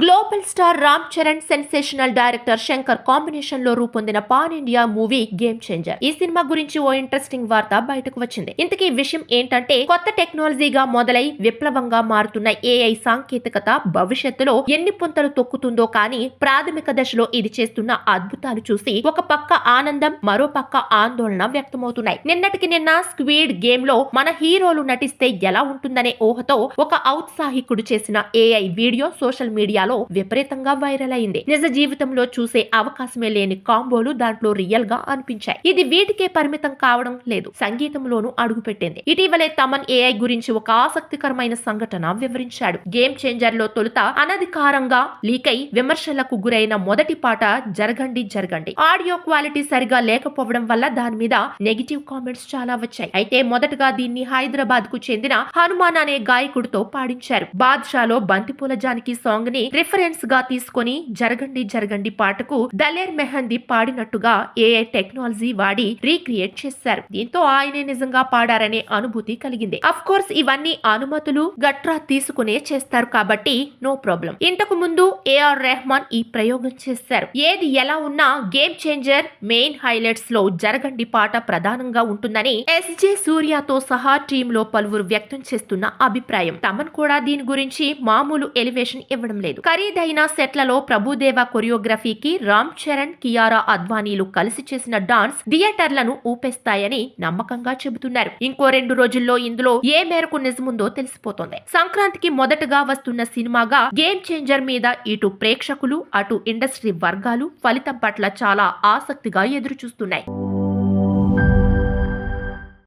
Global star Ram Charan sensational director Shankar కాంబినేషన్లో రూపొందిన pan India movie game changer. ఈ సినిమా గురించి ఓ ఇంట్రెస్టింగ్ వార్త బయటకు వచ్చింది. ఇంతకీ విషయం ఏంటంటే కొత్త టెక్నాలజీగా మొదలై విప్లవంగా మారుతున్న ఏఐ సాంకేతికత భవిష్యత్తులో ఎన్ని పుంతలు తొక్కుతుందో కానీ ప్రాథమిక దశలో ఇది చేస్తున్న అద్భుతాలు చూసి ఒక పక్క ఆనందం మరో పక్క ఆందోళన వ్యక్తమవుతున్నాయి. నిన్నటికి నిన్న స్క్వీడ్ గేమ్లో మన హీరోలు నటిస్తే ఎలా ఉంటుందనే ఊహతో ఒక ఔత్సాహికుడు చేసిన ఏఐ వీడియో సోషల్ మీడియాలో విపరీతంగా వైరల్ అయింది. నిజ జీవితంలో చూసే అవకాశమే లేని కాంబోలు దాంట్లో రియల్గా అనిపించాయి. ఇది వీటికే పరిమితం కావడం లేదు. సంగీతంలోనూ అడుగుపెట్టింది. ఇటీవలే తమన్ ఏఐ గురించి ఒక ఆసక్తికరమైన సంఘటన వివరించాడు. గేమ్ చేంజర్లో తొలుత అనధికారంగా లీక్ అయి విమర్శలకు గురైన మొదటి పాట జరగండి జరగండి. ఆడియో క్వాలిటీ సరిగా లేకపోవడం వల్ల దాని మీద నెగిటివ్ కామెంట్స్ చాలా వచ్చాయి. అయితే మొదటగా దీన్ని హైదరాబాద్కు చెందిన హనుమాన్ అనే గాయకుడితో పాడించారు. బాద్షాలో బంతిపూల జానకి సాంగ్ని రిఫరెన్స్గా తీసుకొని జరగండి జరగండి పాటకు దలేర్ మెహందీ పాడినట్టుగా ఏఐ టెక్నాలజీ వాడి రీక్రియేట్ చేశారు. దీంతో ఆయనే నిజంగా పాడారనే అనుభూతి కలిగింది. అఫ్ కోర్స్ ఇవన్నీ అనుమతులు గట్రా తీసుకునే చేస్తారు కాబట్టి నో ప్రాబ్లం ఇంతకు ముందు ఏఆర్ రెహమాన్ ఈ ప్రయోగం చేశారు. ఏది ఎలా ఉన్నా గేమ్ చేంజర్ మెయిన్ హైలైట్స్లో జరగండి పాట ప్రధానంగా ఉంటుందని ఎస్జే సూర్యతో సహా టీమ్లో పలువురు వ్యక్తం చేస్తున్న అభిప్రాయం. తమన్ కూడా దీని గురించి మామూలు ఎలివేషన్ ఇవ్వడం లేదు. ఖరీదైన సెట్లలో ప్రభుదేవ కొరియోగ్రఫీకి రామ్ చరణ్ కియారా అద్వానీలు కలిసి చేసిన డాన్స్ థియేటర్లను ఊపేస్తాయని నమ్మకంగా చెబుతున్నారు. ఇంకో రెండు రోజుల్లో ఇందులో ఏ మేరకు నిజముందో తెలిసిపోతోంది. సంక్రాంతికి మొదటగా వస్తున్న సినిమాగా గేమ్ చేంజర్ మీద ఇటు ప్రేక్షకులు అటు ఇండస్ట్రీ వర్గాలు ఫలితం పట్ల చాలా ఆసక్తిగా ఎదురు చూస్తున్నాయి